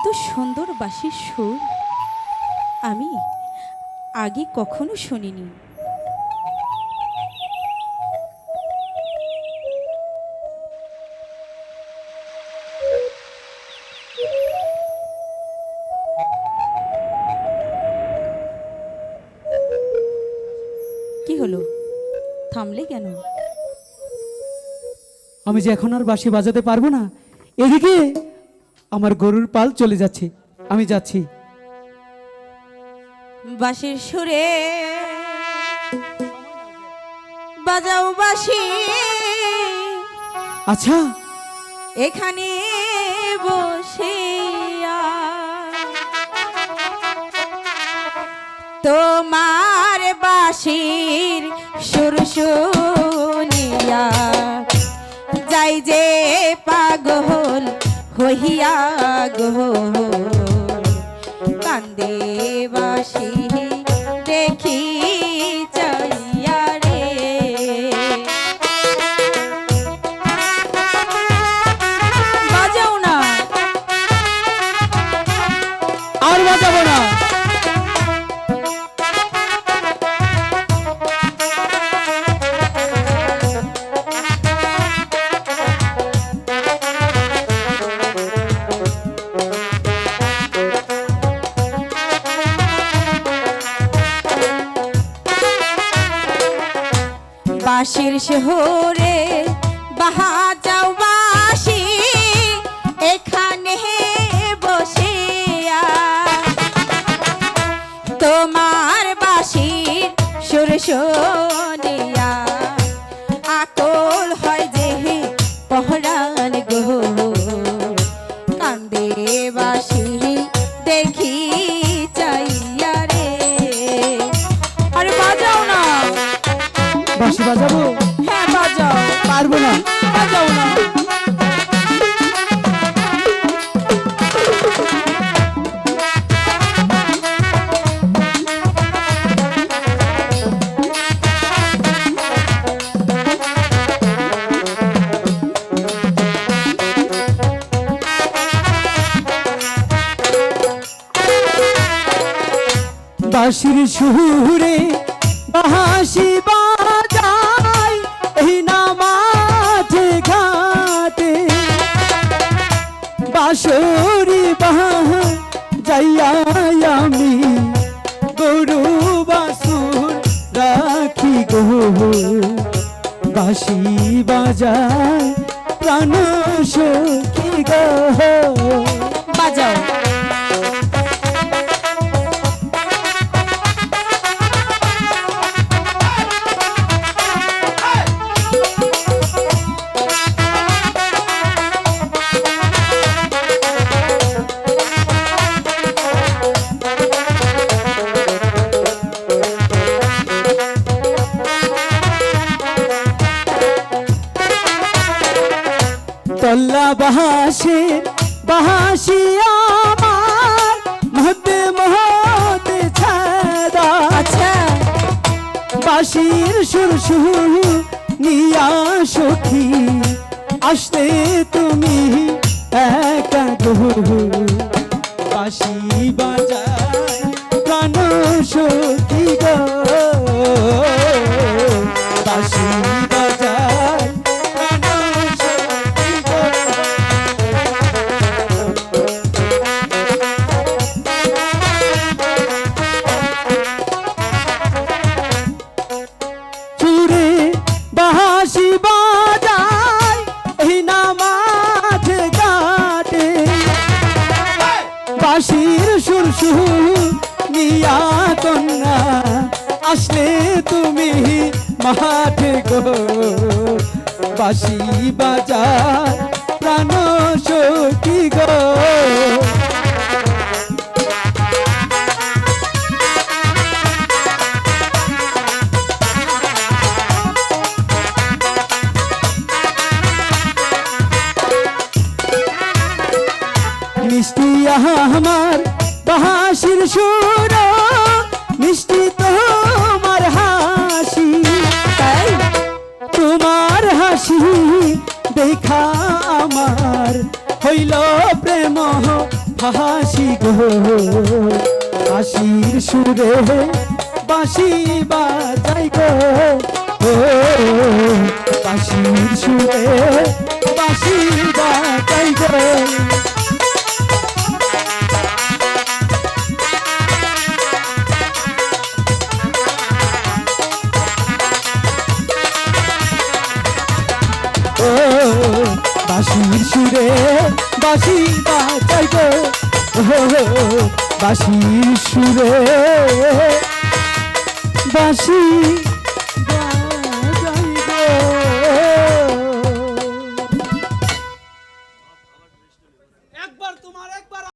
এত সুন্দর বাঁশির সুর আমি আগে কখনো শুনিনি। কি হলো? থামলে কেন? আমি যে এখন আর বাঁশি বাজাতে পারব না, এদিকে আমার গরুর পাল চলে যাচ্ছে। আমি যাচ্ছি। বাঁশির সুরে বাজাও বাঁশি। আচ্ছা। এখানে বসিয়া তোমার বাঁশির সুর শুনিয়া যাই যে পাগল হইয়া গো কান্দে বাসি বাঁশির শহরে বাহাজাও বাসি এখানে বসিয়া তোমার বাঁশির সুর বাঁশি বাজাবো? হ্যাঁ বাজাও পারব না। বাজাও না। বাঁশির সুরে বাঁশি বাজাই বাঁশি বাজায় প্রাণ সখী গো। তল্লা বাহাসে, বাহাসি আমার মহতে মহতে ছাদা বাসির সুর সুর নিয়া সখী আসতে তুমি একা গো নিয়া কন্যা আসলে তুমি মাঠে গো। বাঁশি বাজার প্রাণ সখী গো। মিষ্টি আমার সুর, মিষ্টি তোমার হাসি। তাই তোমার হাসি দেখা আমার। হইল প্রেম হাসি গো। হাসির সুরে বাঁশি বাজাই গো। বাঁশির সুরে বাঁশি বাজাই বাঁশির সুরে বাঁশি বাজাই গো। বাঁশির সুরে বাঁশি